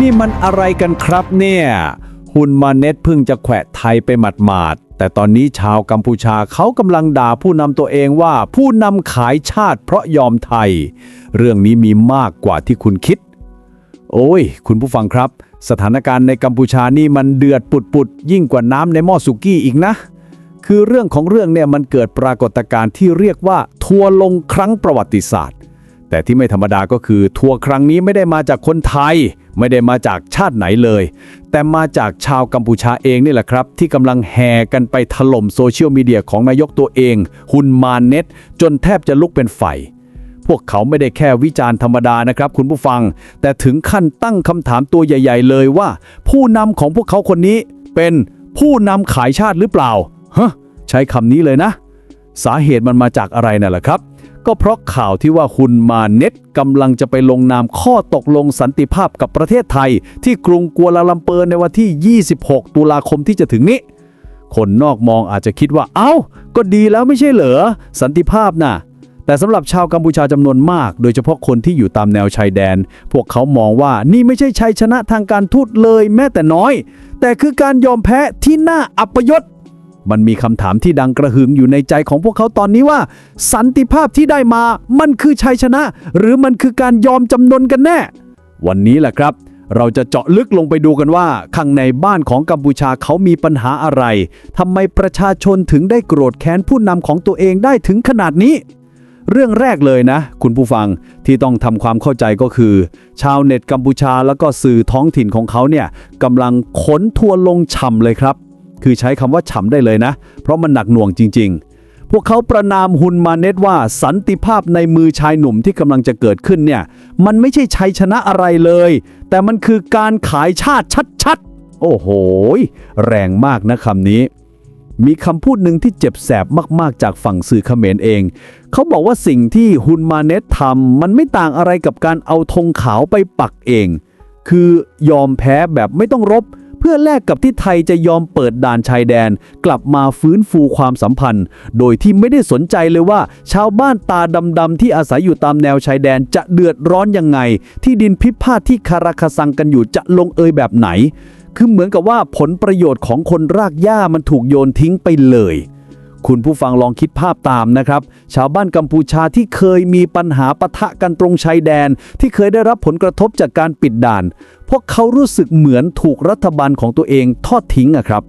นี่มันอะไรกันครับเนี่ยฮุนมาเน็ตเพิ่งจะแขวะไทยไปหมาดๆแต่ตอนนี้ชาวกัมพูชาเขากำลังด่าผู้นำตัวเองว่าผู้นำขายชาติเพราะยอมไทย เรื่องนี้มีมากกว่าที่คุณคิด โอ้ย คุณผู้ฟังครับ สถานการณ์ในกัมพูชานี่มันเดือดปุดๆยิ่งกว่าน้ำในหม้อสุกี้อีกนะ คือเรื่องของเรื่องเนี่ยมันเกิดปรากฏการณ์ที่เรียกว่าทัวลงครั้งประวัติศาสตร์ แต่ที่ไม่ธรรมดาก็คือทัวร์ครั้งนี้ไม่ได้มาจากคนไทย ไม่ได้มาจากชาติไหนเลย แต่มาจากชาวกัมพูชาเองนี่แหละครับ ที่กำลังแห่กันไปถล่มโซเชียลมีเดียของนายกตัวเองฮุนมานเน็ต จนแทบจะลุกเป็นไฟพวกเขาไม่ได้แค่วิจารณ์ธรรมดานะครับ คุณผู้ฟัง แต่ถึงขั้นตั้งคำถามตัวใหญ่ ๆ เลยว่า ผู้นำของพวกเขาคนนี้เป็นผู้นำขายชาติหรือเปล่าฮะใช้คำนี้เลยนะ สาเหตุมันมาจากอะไรน่ะล่ะครับ ก็เพราะข่าวที่ว่าฮุนมาเน็ตกำลังจะไปลงนามข้อตกลงสันติภาพกับประเทศไทย ที่กรุงกัวลาลัมเปอร์ในวันที่ 26 ตุลาคมที่จะถึงนี้ คนนอกมองอาจจะคิดว่าเอ้า ก็ดีแล้วไม่ใช่เหรอ สันติภาพน่ะแต่สำหรับชาวกัมพูชาจำนวนมาก โดยเฉพาะคนที่อยู่ตามแนวชายแดน พวกเขามองว่านี่ไม่ใช่ชัยชนะทางการทูตเลยแม้แต่น้อย แต่คือการยอมแพ้ที่น่าอัปยศ มันมีคำถามที่ดังกระหึ่มอยู่ในใจของพวกเขาตอนนี้ว่า สันติภาพที่ได้มา มันคือชัยชนะ หรือมันคือการยอมจำนนกันแน่ วันนี้แหละครับ เราจะเจาะลึกลงไปดูกันว่า ข้างในบ้านของกัมพูชาเขามีปัญหาอะไรทำไมประชาชนถึงได้โกรธแค้นผู้นำของตัวเองได้ถึงขนาดนี้ เรื่องแรกเลยนะ คุณผู้ฟังที่ต้องทำความเข้าใจก็คือ ชาวเน็ตกัมพูชาแล้วก็สื่อท้องถิ่นของเขาเนี่ยกำลังขนทัวร์ลงฉ่ำเลยครับ คือใช้คำว่าฉ่ำได้เลยนะ เพราะมันหนักหน่วงจริง ๆ พวกเขาประนามฮุนมาเน็ตว่าสันติภาพในมือชายหนุ่มที่กำลังจะเกิดขึ้นเนี่ย มันไม่ใช่ชัยชนะอะไรเลย แต่มันคือการขายชาติชัดๆ โอ้โห แรงมากนะคำนี้มีคำพูดหนึ่งที่เจ็บแสบมาก ๆ จากฝั่งสื่อเขมรเอง เขาบอกว่าสิ่งที่ฮุนมาเน็ตทำมันไม่ต่างอะไรกับการเอาธงขาวไปปักเอง คือยอมแพ้แบบไม่ต้องรบ พื่อแลกกับที่ไทยจะยอมเปิดด่านชายแดน กลับมาฟื้นฟูความสัมพันธ์ โดยที่ไม่ได้สนใจเลยว่า ชาวบ้านตาดำๆที่อาศัยอยู่ตามแนวชายแดนจะเดือดร้อนยังไง ที่ดินพิพาทที่คาราคาซังกันอยู่จะลงเอยแบบไหน คือเหมือนกับว่าผลประโยชน์ของคนรากหญ้ามันถูกโยนทิ้งไปเลย คุณผู้ฟังลองคิดภาพตามนะครับ ชาวบ้านกัมพูชาที่เคยมีปัญหาปะทะกันตรงชายแดน ที่เคยได้รับผลกระทบจากการปิดด่าน พวกเขารู้สึกเหมือนถูกรัฐบาลของตัวเองทอดทิ้งอะครับ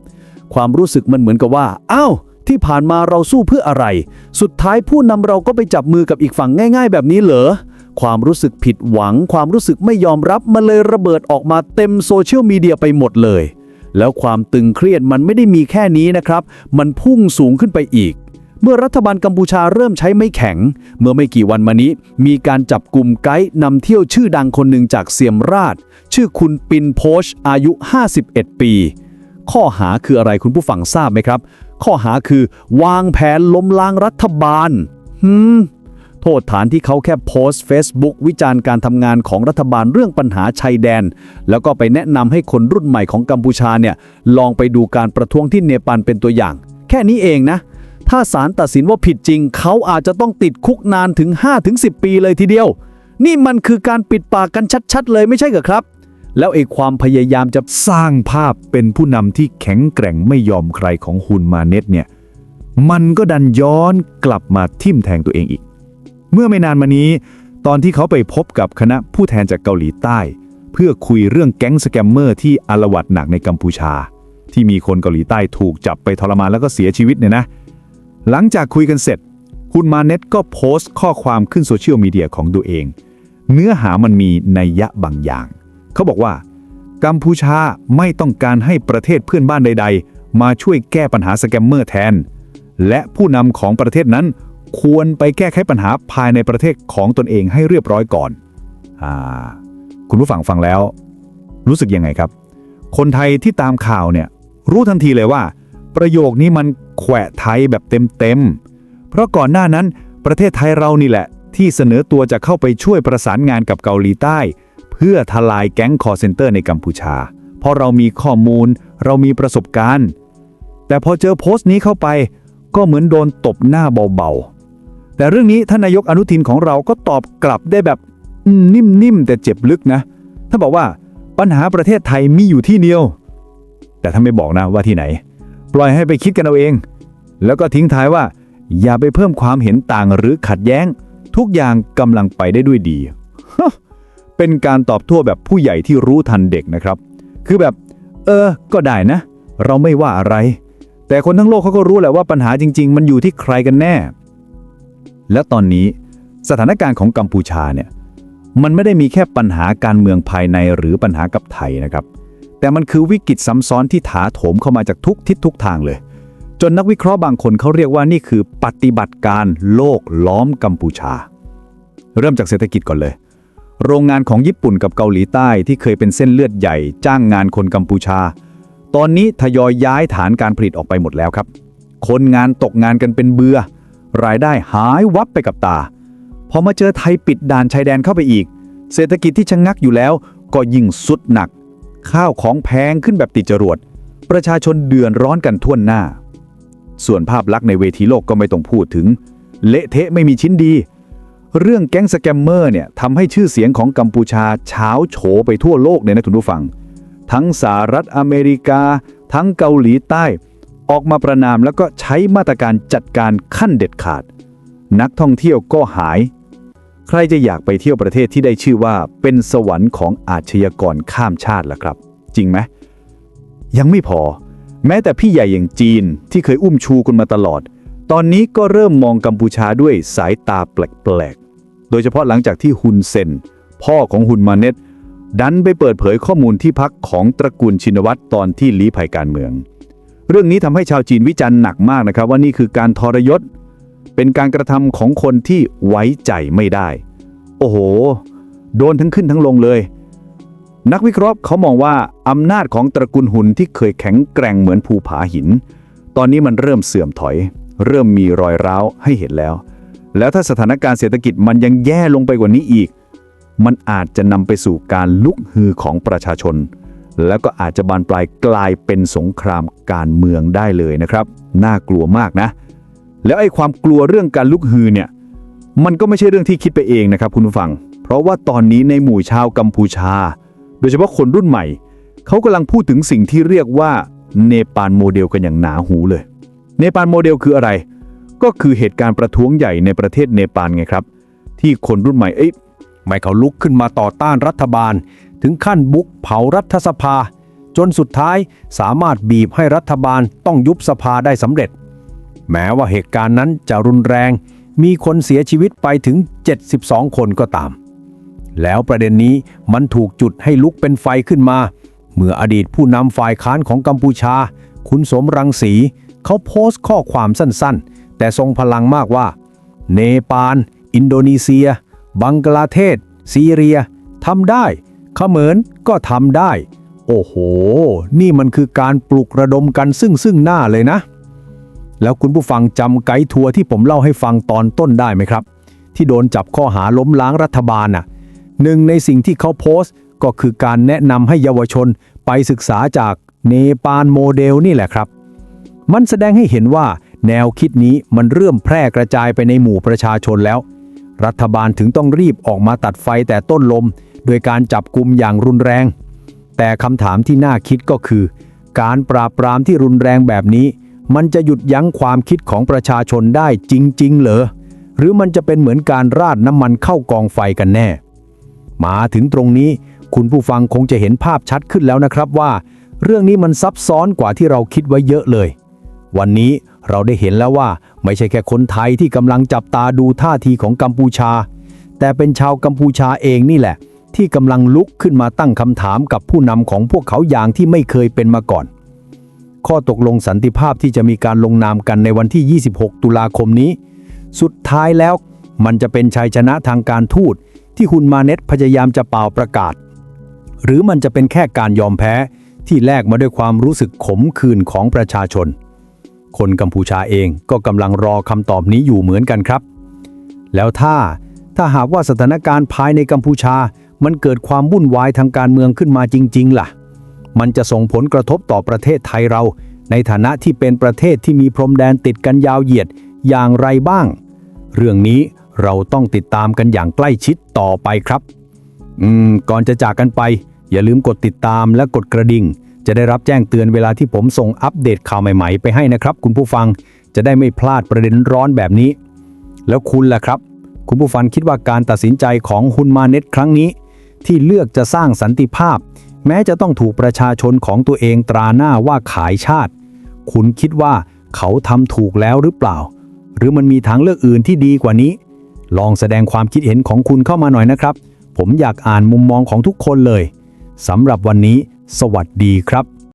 ความรู้สึกมันเหมือนกับว่าอ้าวที่ผ่านมาเราสู้เพื่ออะไร สุดท้ายผู้นำเราก็ไปจับมือกับอีกฝั่งง่าย ๆ แบบนี้เหรอความรู้สึกผิดหวัง ความรู้สึกไม่ยอมรับมันเลยระเบิดออกมาเต็มโซเชียลมีเดียไปหมดเลย แล้วความตึงเครียดมันไม่ได้มีแค่นี้นะครับ มันพุ่งสูงขึ้นไปอีก เมื่อรัฐบาลกัมพูชาเริ่มใช้ไม่แข็ง เมื่อไม่กี่วันมานี้ มีการจับกลุ่มไกด์นำเที่ยวชื่อดังคนหนึ่งจากเสียมราช ชื่อคุณปินโพชอายุ 51 ปี ข้อหาคืออะไรคุณผู้ฟังทราบไหมครับ ข้อหาคือ วางแผนล้มล้างรัฐบาล หืม โทษฐานที่เขาแค่โพสต์ Facebook วิจารณ์การทำงานของรัฐบาลเรื่องปัญหาชายแดน แล้วก็ไปแนะนำให้คนรุ่นใหม่ของกัมพูชาเนี่ยลองไปดูการประท้วงที่เนปาลเป็นตัวอย่าง แค่นี้เองนะ ถ้าศาลตัดสินว่าผิดจริง เขาอาจจะต้องติดคุกนานถึง 5-10 ปีเลยทีเดียว นี่มันคือการปิดปากกันชัดๆ เลยไม่ใช่เหรอครับ แล้วไอ้ความพยายามจะสร้างภาพเป็นผู้นำที่แข็งแกร่งไม่ยอมใครของฮุนมาเน็ตเนี่ยมันก็ดันย้อนกลับมาทิ่มแทงตัวเองอีก เมื่อไม่นานมานี้ ตอนที่เขาไปพบกับคณะผู้แทนจากเกาหลีใต้ เพื่อคุยเรื่องแก๊งสแกมเมอร์ที่อาละวาดหนักในกัมพูชา ที่มีคนเกาหลีใต้ถูกจับไปทรมานแล้วก็เสียชีวิตเนี่ยนะ หลังจากคุยกันเสร็จ คุณมาเน็ตก็โพสต์ข้อความขึ้นโซเชียลมีเดียของตัวเอง เนื้อหามันมีนัยยะบางอย่าง เขาบอกว่า กัมพูชาไม่ต้องการให้ประเทศเพื่อนบ้านใด ๆ มาช่วยแก้ปัญหาสแกมเมอร์แทน และผู้นำของประเทศนั้น ควรไปแก้ไขปัญหาภายในประเทศของตนเองให้เรียบร้อยก่อนอ่าคุณผู้ฟังฟังแล้ว รู้สึกยังไงครับ คนไทยที่ตามข่าวเนี่ยรู้ทันทีเลยว่า ประโยคนี้มันแขวะไทยแบบเต็มๆ เพราะก่อนหน้านั้นประเทศไทยเรานี่แหละ ที่เสนอตัวจะเข้าไปช่วยประสานงานกับเกาหลีใต้ เพื่อทลายแก๊งคอร์เซนเตอร์ในกัมพูชา เพราะเรามีข้อมูล เรามีประสบการณ์ แต่พอเจอโพสต์นี้เข้าไป ก็เหมือนโดนตบหน้าเบาๆ แต่เรื่องนี้ท่านนายกอนุทินของเราก็ตอบกลับได้แบบนิ่มๆแต่เจ็บลึกนะท่านบอกว่าปัญหาประเทศไทยมีอยู่ที่เดียว แต่ถ้านไม่บอกนะว่าที่ไหน ปล่อยให้ไปคิดกันเอาเอง แล้วก็ทิ้งท้ายว่า อย่าไปเพิ่มความเห็นต่างหรือขัดแย้ง ทุกอย่างกำลังไปได้ด้วยดี เป็นการตอบโต้แบบผู้ใหญ่ที่รู้ทันเด็กนะครับ คือแบบ เออ ก็ได้นะ เราไม่ว่าอะไร แต่คนทั้งโลกเขาก็รู้แหละว่าปัญหาจริง ๆ มันอยู่ที่ใครกันแน่ และตอนนี้สถานการณ์ของกัมพูชาเนี่ยมันไม่ได้มีแค่ปัญหาการเมืองภายในหรือปัญหากับไทยนะครับ แต่มันคือวิกฤตซ้ำซ้อนที่ถาโถมเข้ามาจากทุกทิศทุกทางเลย จนนักวิเคราะห์บางคนเขาเรียกว่านี่คือปฏิบัติการโลกล้อมกัมพูชา เริ่มจากเศรษฐกิจก่อนเลย โรงงานของญี่ปุ่นกับเกาหลีใต้ที่เคยเป็นเส้นเลือดใหญ่ จ้างงานคนกัมพูชา ตอนนี้ทยอยย้ายฐานการผลิตออกไปหมดแล้วครับ คนงานตกงานกันเป็นเบือ รายได้หายวับไปกับตา พอมาเจอไทยปิดด่านชายแดนเข้าไปอีก เศรษฐกิจที่ชะงงักอยู่แล้วก็ยิ่งสุดหนัก ข้าวของแพงขึ้นแบบติดจรวด ประชาชนเดือดร้อนกันทั่วหน้า ส่วนภาพลักษณ์ในเวทีโลกก็ไม่ต้องพูดถึง เละเทะไม่มีชิ้นดี เรื่องแก๊งสแกมเมอร์เนี่ยทำให้ชื่อเสียงของกัมพูชาเช้าโฉไปทั่วโลกเลยนะทุนผู้ฟัง ทั้งสหรัฐอเมริกา ทั้งเกาหลีใต้ ออกมาประนามแล้วก็ใช้มาตรการจัดการขั้นเด็ดขาด นักท่องเที่ยวก็หาย ใครจะอยากไปเที่ยวประเทศที่ได้ชื่อว่าเป็นสวรรค์ของอาชญากรข้ามชาติล่ะครับ จริงไหมยังไม่พอ แม้แต่พี่ใหญ่อย่างจีนที่เคยอุ้มชูกันมาตลอด ตอนนี้ก็เริ่มมองกัมพูชาด้วยสายตาแปลกๆ โดยเฉพาะหลังจากที่ฮุนเซนพ่อของฮุนมาเน็ตดันไปเปิดเผยข้อมูลที่พักของตระกูลชินวัตรตอนที่ลี้ภัยการเมือง เรื่องนี้ทำให้ชาวจีนวิจารณ์หนักมากนะครับ ว่านี่คือการทรยศ เป็นการกระทำของคนที่ไว้ใจไม่ได้ โอ้โห โดนทั้งขึ้นทั้งลงเลย นักวิเคราะห์เขามองว่าอำนาจของตระกูลหุนที่เคยแข็งแกร่งเหมือนภูผาหิน ตอนนี้มันเริ่มเสื่อมถอย เริ่มมีรอยร้าวให้เห็นแล้ว แล้วถ้าสถานการณ์เศรษฐกิจมันยังแย่ลงไปกว่านี้อีก มันอาจจะนำไปสู่การลุกฮือของประชาชน แล้วก็อาจจะบานปลายกลายเป็นสงครามการเมืองได้เลยนะครับ น่ากลัวมากนะ แล้วไอ้ความกลัวเรื่องการลุกฮือเนี่ย มันก็ไม่ใช่เรื่องที่คิดไปเองนะครับคุณผู้ฟัง เพราะว่าตอนนี้ในหมู่ชาวกัมพูชา โดยเฉพาะคนรุ่นใหม่ เขากำลังพูดถึงสิ่งที่เรียกว่าเนปาลโมเดลกันอย่างหนาหูเลย เนปาลโมเดลคืออะไร ก็คือเหตุการณ์ประท้วงใหญ่ในประเทศเนปาลไงครับ ที่คนรุ่นใหม่เอ้ย ไม่เขาลุกขึ้นมาต่อต้านรัฐบาล ถึงขั้นบุกเผารัฐสภา จนสุดท้ายสามารถบีบให้รัฐบาลต้องยุบสภาได้สำเร็จ แม้ว่าเหตุการณ์นั้นจะรุนแรง มีคนเสียชีวิตไปถึง 72 คนก็ตาม แล้วประเด็นนี้มันถูกจุดให้ลุกเป็นไฟขึ้นมา เมื่ออดีตผู้นำฝ่ายค้านของกัมพูชา คุณสมรังสีเขาโพสต์ข้อความสั้นๆ แต่ทรงพลังมากว่า เนปาล อินโดนีเซีย บังกลาเทศ ซีเรียทำได้เขมรก็ทำได้ โอ้โห นี่มันคือการปลุกระดมกันซึ่งซึ่งหน้าเลยนะ แล้วคุณผู้ฟังจำไกด์ทัวร์ที่ผมเล่าให้ฟังตอนต้นได้ไหมครับ ที่โดนจับข้อหาล้มล้างรัฐบาลน่ะหนึ่งในสิ่งที่เขาโพสต์ก็คือการแนะนำให้เยาวชนไปศึกษาจากเนปาลโมเดลนี่แหละครับ มันแสดงให้เห็นว่าแนวคิดนี้มันเริ่มแพร่กระจายไปในหมู่ประชาชนแล้ว รัฐบาลถึงต้องรีบออกมาตัดไฟแต่ต้นลม โดยการจับกลุ่มอย่างรุนแรง แต่คำถามที่น่าคิดก็คือ การปราบปรามที่รุนแรงแบบนี้ มันจะหยุดยั้งความคิดของประชาชนได้จริง ๆ เหรอ หรือมันจะเป็นเหมือนการราดน้ำมันเข้ากองไฟกันแน่ มาถึงตรงนี้ คุณผู้ฟังคงจะเห็นภาพชัดขึ้นแล้วนะครับว่า เรื่องนี้มันซับซ้อนกว่าที่เราคิดไว้เยอะเลย วันนี้ เราได้เห็นแล้วว่าไม่ใช่แค่คนไทยที่กำลังจับตาดูท่าทีของกัมพูชา แต่เป็นชาวกัมพูชาเองนี่แหละ ที่กำลังลุกขึ้นมาตั้งคำถามกับผู้นำของพวกเขาอย่างที่ไม่เคยเป็นมาก่อน ข้อตกลงสันติภาพที่จะมีการลงนามกันในวันที่ 26 ตุลาคมนี้ สุดท้ายแล้วมันจะเป็นชัยชนะทางการทูตที่คุณมาเน็ตพยายามจะเป่าประกาศ หรือมันจะเป็นแค่การยอมแพ้ที่แลกมาด้วยความรู้สึกขมขื่นของประชาชน คนกัมพูชาเองก็กำลังรอคำตอบนี้อยู่เหมือนกันครับ แล้วถ้าถ้าหากว่าสถานการณ์ภายในกัมพูชา มันเกิดความวุ่นวายทางการเมืองขึ้นมาจริง ๆ ล่ะ มันจะส่งผลกระทบต่อประเทศไทยเรา ในฐานะที่เป็นประเทศที่มีพรมแดนติดกันยาวเหยียดอย่างไรบ้าง เรื่องนี้เราต้องติดตามกันอย่างใกล้ชิดต่อไปครับ อืม ก่อนจะจากกันไปออย่าลืมกดติดตามและกดกระดิ่ง จะได้รับแจ้งเตือนเวลาที่ผมส่งอัปเดตข่าวใหม่ๆ ไปให้นะครับ คุณผู้ฟังจะได้ไม่พลาดประเด็นร้อนแบบนี้ แล้วคุณล่ะครับ คุณผู้ฟังคิดว่าการตัดสินใจของฮุนมาเน็ตครั้งนี้ ที่เลือกจะสร้างสันติภาพ แม้จะต้องถูกประชาชนของตัวเองตราหน้าว่าขายชาติ คุณคิดว่าเขาทำถูกแล้วหรือเปล่า หรือมันมีทางเลือกอื่นที่ดีกว่านี้ ลองแสดงความคิดเห็นของคุณเข้ามาหน่อยนะครับ ผมอยากอ่านมุมมองของทุกคนเลยสำหรับวันนี้ สวัสดีครับ